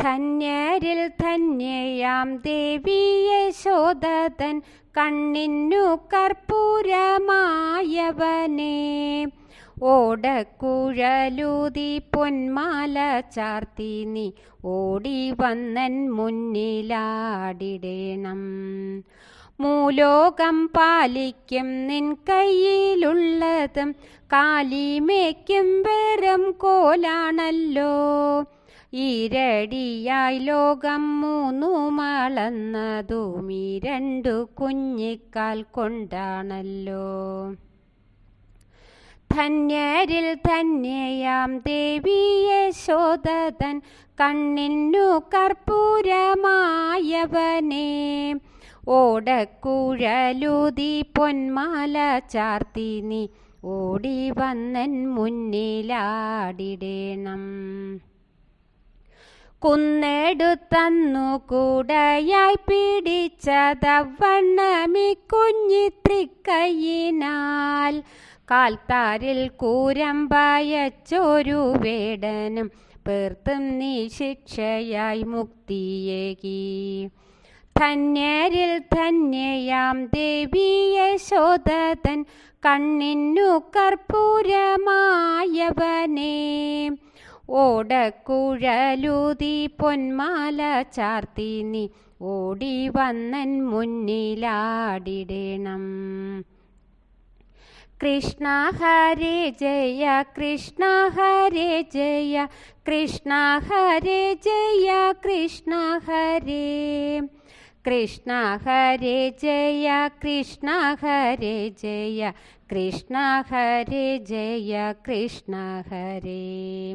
ധന്യരിൽ ധന്യയാം ദേവി യശോദതൻ കണ്ണിന്നു കർപ്പൂരമായവനെ. ഓടക്കുഴലൂതി പൊന്മാല ചാർത്തി നീ ഓടി വന്നൻ മുന്നിലാടിടേണം. മൂലോകം പാലിക്കും നിൻ കയ്യിലുള്ളതും കാലിമേക്കും വെറും കോലാണല്ലോ. ഈരടിയായി ലോകം മൂന്നു മളന്നതും ഈ രണ്ടു കുഞ്ഞിക്കാൽ കൊണ്ടാണല്ലോ. ധന്യരിൽ ധന്യയാം ദേവിയെ ശോധതൻ കണ്ണിന്നു കർപ്പൂരമായവനെ. ഓടക്കുഴലൂതി പൊന്മാല ചാർത്തി നീ ഓടി വന്നൻ മുന്നിലാടിടേണം. കുന്നെടുത്തന്നു കൂടയായി പിടിച്ചതവണ്ണമി കുഞ്ഞിത്രിക്കൈയിനാൽ. കാൽത്താരിൽ കൂരമ്പയച്ചൊരു വേടനും പേർത്തും നീ ശിക്ഷയായി മുക്തിയേകി. ധന്യരിൽ ധന്യയാം ദേവി ശോധതൻ കണ്ണിന്നു കർപ്പൂരമായവനെ. ഓടക്കുഴലൂതി പൊന്മാല ചാർത്തി നീ ഓടി വന്നൻ മുന്നിലാടിടണം. കൃഷ്ണ ഹരേ ജയ കൃഷ്ണ ഹരേ ജയ കൃഷ്ണ ഹരേ ജയ കൃഷ്ണ ഹരേ. കൃഷ്ണ ഹരേ ജയ കൃഷ്ണ ഹരേ ജയ കൃഷ്ണ ഹരേ ജയ കൃഷ്ണ ഹരേ.